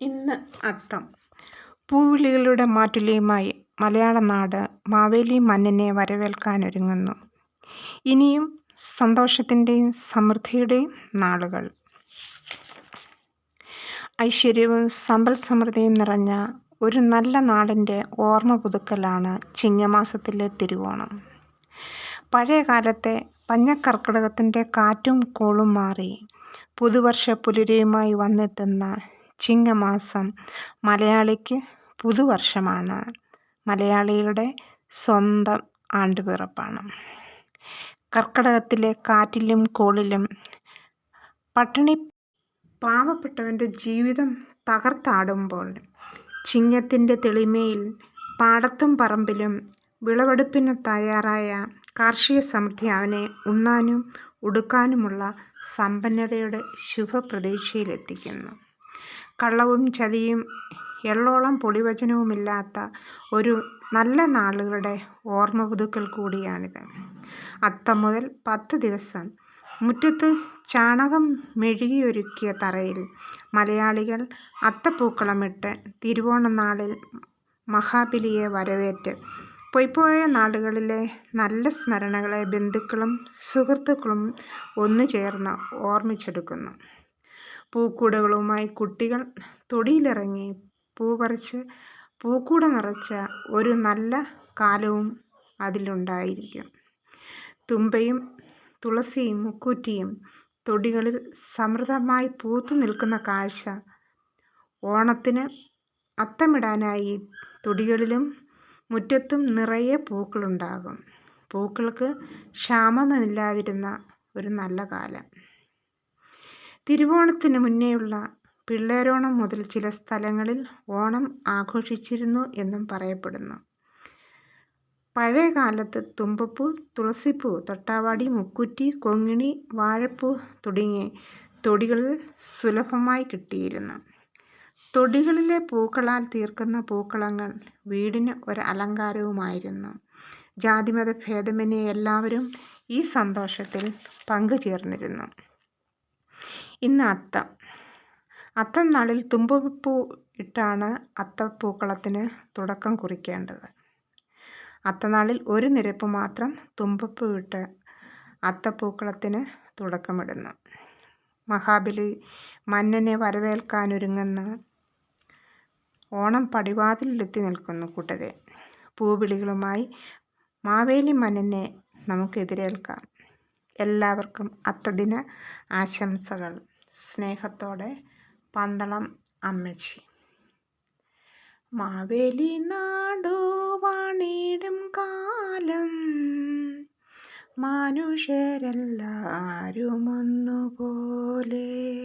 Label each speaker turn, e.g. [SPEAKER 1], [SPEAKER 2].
[SPEAKER 1] ഇന്ന് അത്തം പൂവിളികളുടെ മാറ്റുലിയുമായി മലയാള നാട് മാവേലി മന്നനെ വരവേൽക്കാനൊരുങ്ങുന്നു ഇനിയും സന്തോഷത്തിന്റെയും സമൃദ്ധിയുടെയും നാളുകൾ. ഐശ്വര്യവും സമ്പൽ സമൃദ്ധിയും നിറഞ്ഞ ഒരു നല്ല നാടിന്റെ ഓർമ്മ പുതുക്കലാണ് ചിങ്ങമാസത്തിലെ തിരുവോണം. പഴയ കാലത്തെ പഞ്ഞക്കർക്കിടകത്തിന്റെ കാറ്റും കോളും മാറി പുതുവർഷ പുലരിയുമായി വന്നെത്തുന്ന ചിങ്ങമാസം. മലയാളിക്ക് പുതുവർഷമാണ്. മലയാളികളുടെ സ്വന്തം ആണ്ടുപിറപ്പാണ്. കർക്കിടകത്തിലെ കാറ്റിലും കോളിലും പട്ടിണി പാവപ്പെട്ടവന്റെ ജീവിതം തകർത്താടുമ്പോൾ ചിങ്ങത്തിന്റെ തെളിമയിൽ പാടത്തും പറമ്പിലും വിളവെടുപ്പിന് തയ്യാറായ കാർഷിക സമൃദ്ധി അവനെ ഉണ്ണാനും ഉടുക്കാനുമുള്ള സമ്പന്നതയുടെ ശുഭപ്രതീക്ഷയിലെത്തിക്കുന്നു. കള്ളവും ചതിയും എള്ളോളം പൊളിവചനവുമില്ലാത്ത ഒരു നല്ല നാളുകളുടെ ഓർമ്മ പുതുക്കൽ കൂടിയാണിത്. അത്തം മുതൽ പത്ത് ദിവസം മുറ്റത്ത് ചാണകം മെഴുകിയൊരുക്കിയ തറയിൽ മലയാളികൾ അത്തപ്പൂക്കളമിട്ട് തിരുവോണനാളിൽ മഹാബലിയെ വരവേറ്റ്. പൊയ്പോയ നാളുകളിലെ നല്ല സ്മരണകളെ ബന്ധുക്കളും സുഹൃത്തുക്കളും ഒന്നു ചേർന്ന് ഓർമ്മിച്ചെടുക്കുന്നു. പൂക്കൂടകളുമായി കുട്ടികൾ തൊടിയിലിറങ്ങി പൂ പറിച്ച് പൂക്കൂട നിറച്ച ഒരു നല്ല കാലവും അതിലുണ്ടായിരിക്കും. തുമ്പയും തുളസിയും മുക്കൂറ്റിയും തൊടികളിൽ സമൃദ്ധമായി പൂത്തു നിൽക്കുന്ന കാഴ്ച ഓണത്തിന് അത്തമിടാനായി തൊടികളിലും മുറ്റത്തും നിറയെ പൂക്കളുണ്ടാകും. പൂക്കൾക്ക് ക്ഷാമമില്ലാതിരുന്ന ഒരു നല്ല കാലം. തിരുവോണത്തിന് മുന്നേയുള്ള പിള്ളേരോണം മുതൽ ചില സ്ഥലങ്ങളിൽ ഓണം ആഘോഷിച്ചിരുന്നു എന്നും പറയപ്പെടുന്നു. പഴയ കാലത്ത് തുമ്പപ്പൂ തുളസിപ്പൂ തൊട്ടാവാടി മുക്കുറ്റി കൊങ്ങിണി വാഴപ്പൂ തുടങ്ങിയ തൊടികളിൽ സുലഭമായി കിട്ടിയിരുന്നു. തൊടികളിലെ പൂക്കളാൽ തീർക്കുന്ന പൂക്കളങ്ങൾ വീടിന് ഒരു അലങ്കാരവുമായിരുന്നു. ജാതിമത ഭേദമന്യേ എല്ലാവരും ഈ സന്തോഷത്തിൽ പങ്കുചേർന്നിരുന്നു. ഇന്ന് അത്തം. അത്തം നാളിൽ തുമ്പപ്പൂ ഇട്ടാണ് അത്തപ്പൂക്കളത്തിന് തുടക്കം കുറിക്കേണ്ടത്. അത്തനാളിൽ ഒരു നിരപ്പ് മാത്രം തുമ്പപ്പൂ ഇട്ട് അത്തപ്പൂക്കളത്തിന് തുടക്കമിടുന്നു. മഹാബലി മന്നനെ വരവേൽക്കാനൊരുങ്ങുന്ന ഓണം പടിവാതിലെത്തി നിൽക്കുന്നു കൂട്ടരെ. പൂവിളികളുമായി മാവേലി മന്നനെ നമുക്ക് എതിരേൽക്കാം. എല്ലാവർക്കും അത്തദിന ആശംസകൾ. സ്നേഹത്തോടെ പന്തളം അമ്മച്ചി. മാവേലി നാടു വാണിടും കാലം. മനുഷ്യരെല്ലാരും ഒന്നുപോലെ.